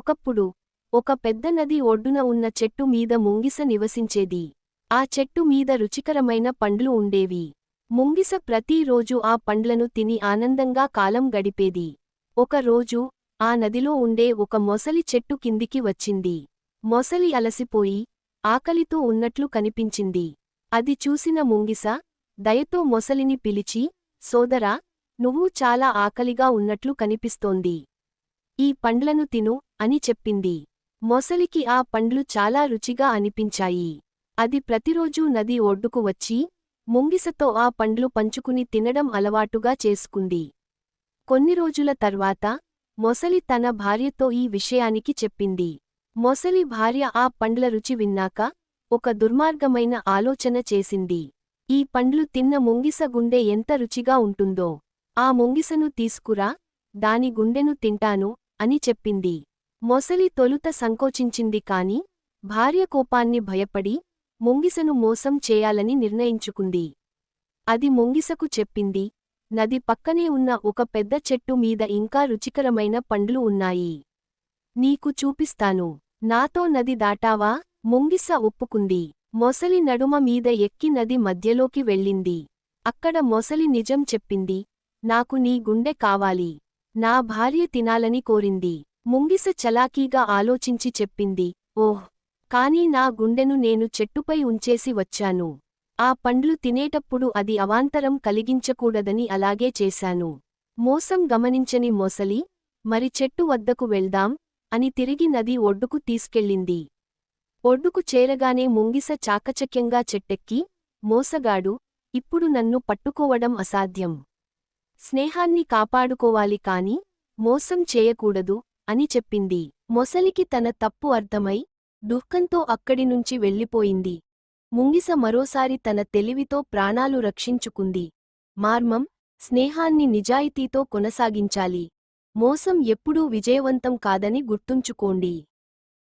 ఒకప్పుడు ఒక పెద్ద నది ఒడ్డున ఉన్న చెట్టు మీద ముంగిస నివసించేది. ఆ చెట్టు మీద రుచికరమైన పండ్లు ఉండేవి. ముంగిస ప్రతిరోజు ఆ పండ్లను తిని ఆనందంగా కాలం గడిపేది. ఒకరోజు ఆ నదిలో ఉండే ఒక మొసలి చెట్టు కిందికి వచ్చింది. మొసలి అలసిపోయి ఆకలితో ఉన్నట్లు కనిపించింది. అది చూసిన ముంగిస దయతో మొసలిని పిలిచి సోదరా నువ్వు చాలా ఆకలిగా ఉన్నట్లు కనిపిస్తోంది. ఈ పండ్లను తిను అని చెప్పింది. మొసలికి ఆ పండ్లు చాలా రుచిగా అనిపించాయి. అది ప్రతిరోజూ నది ఒడ్డుకు వచ్చి ముంగిసతో ఆ పండ్లు పంచుకుని తినడం అలవాటుగా చేసుకుంది. కొన్ని రోజుల తర్వాత మొసలి తన భార్యతో ఈ విషయానికి చెప్పింది. మొసలి భార్య ఆ పండ్ల రుచి విన్నాక ఒక దుర్మార్గమైన ఆలోచన చేసింది. ఈ పండ్లు తిన్న ముంగిస గుండె ఎంత రుచిగా ఉంటుందో. ఆ ముంగిసను తీసుకురా దాని గుండెను తింటాను అని చెప్పింది. మొసలి తొలుత సంకోచించింది కాని భార్య కోపాన్ని భయపడి ముంగిసను మోసం చేయాలని నిర్ణయించుకుంది. అది ముంగిసకు చెప్పింది. నది పక్కనే ఉన్న ఒక పెద్ద చెట్టు మీద ఇంకా రుచికరమైన పండ్లు ఉన్నాయి. నీకు చూపిస్తాను. నాతో నది దాటావా? ముంగిస ఒప్పుకుంది. మొసలి నడుమ మీద ఎక్కి నది మధ్యలోకి వెళ్ళింది. అక్కడ మొసలి నిజం చెప్పింది. నాకు నీ గుండె కావాలి. నా భార్య తినాలని కోరింది. ముంగిస చలాకీగా ఆలోచించి చెప్పింది. ఓహ్! కాని నా గుండెను నేను చెట్టుపై ఉంచేసి వచ్చాను. ఆ పండ్లు తినేటప్పుడు అది అవాంతరం కలిగించకూడదని అలాగే చేశాను. మోసం గమనించని మోసలి మరి చెట్టు వద్దకు వెళ్దాం అని తిరిగి నది ఒడ్డుకు తీసుకెళ్ళింది. ఒడ్డుకు చేరగానే ముంగిస చాకచక్యంగా చెట్టెక్కి మోసగాడు ఇప్పుడు నన్ను పట్టుకోవడం అసాధ్యం. స్నేహాన్ని కాపాడుకోవాలి కాని మోసం చేయకూడదు అని చెప్పింది. మొసలికి తన తప్పు అర్థమై దుఃఖంతో అక్కడి నుంచి వెళ్ళిపోయింది. ముంగిస మరోసారి తన తెలివితో ప్రాణాలు రక్షించుకుంది. మార్మం స్నేహాన్ని నిజాయితీతో కొనసాగించాలి. మోసం ఎప్పుడూ విజయవంతం కాదని గుర్తుంచుకోండి.